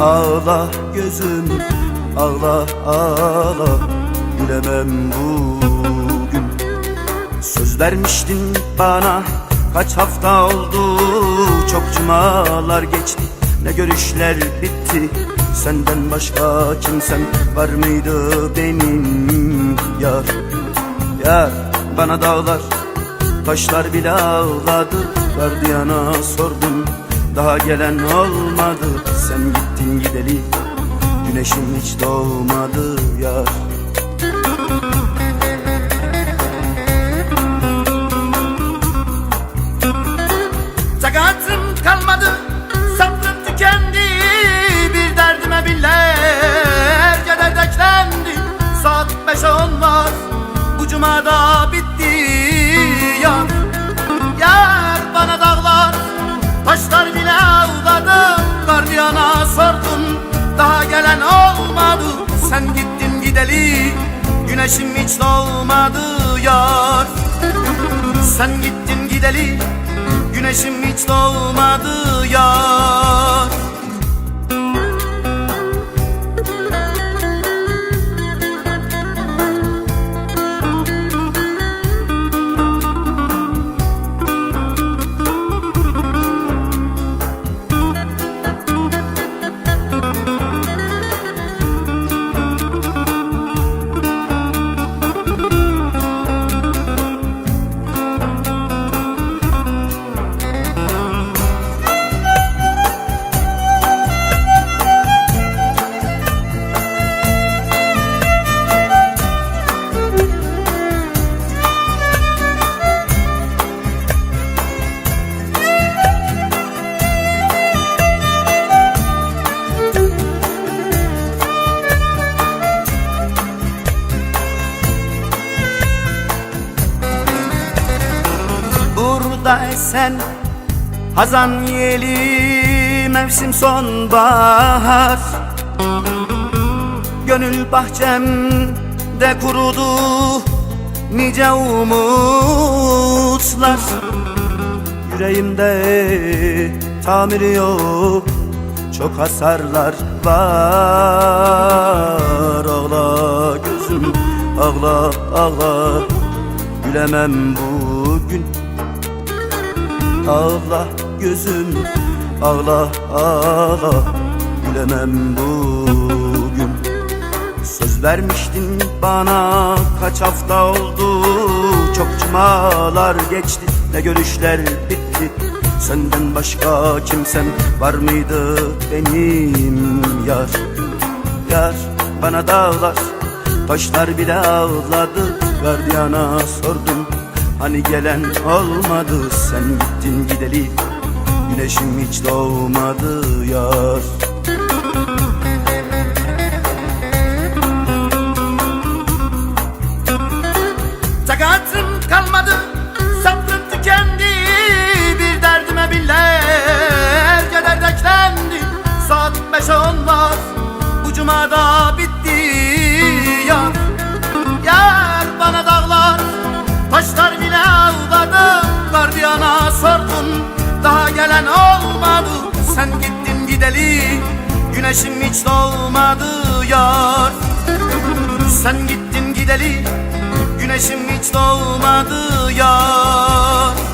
Ağla gözüm Ağla ağla. Gülemem bugün. Söz vermiştin bana Kaç hafta oldu? Çok cumalar geçti Ne görüşler bitti? Senden başka kimsem var mıydı benim? Yar Yar bana dağlar Taşlar bile ağladı. Gardiyana sordum Daha gelen olmadı. Sen gittin gideli. Güneşim hiç doğmadı yar. Takatım kalmadı. Sabrım tükendi. Bir derdime binlerce dert eklendi Saat beşe olmaz. Bu cumada Güneşim hiç doğmadı yar. Sen gittin gideli Güneşim hiç doğmadı yar Burada esen. Hazan yeli mevsim sonbahar. Gönül bahçemde kurudu nice umutlar. Yüreğimde tamiri yok çok hasarlar var. Ağla gözüm ağla ağla. Gülemem bugün Ağla gözüm ağla ağla. Gülemem bugün. Söz vermiştin bana kaç hafta oldu? Çok cumalar geçti ne görüşler bitti? Senden başka kimsem var mıydı benim yar? Yar bana dağlar taşlar bile ağladı. Gardiyana sordum Hani gelen olmadı sen gittin gideli. Güneşim hiç doğmadı yar. Takatım kalmadı sabrım tükendi. Bir derdime binlerce dert eklendi Saat beşe olmaz bu cumada bitti gelen olmadı Sen gittin gideli. Güneşim hiç doğmadı yar. Sen gittin gideli Güneşim hiç doğmadı yar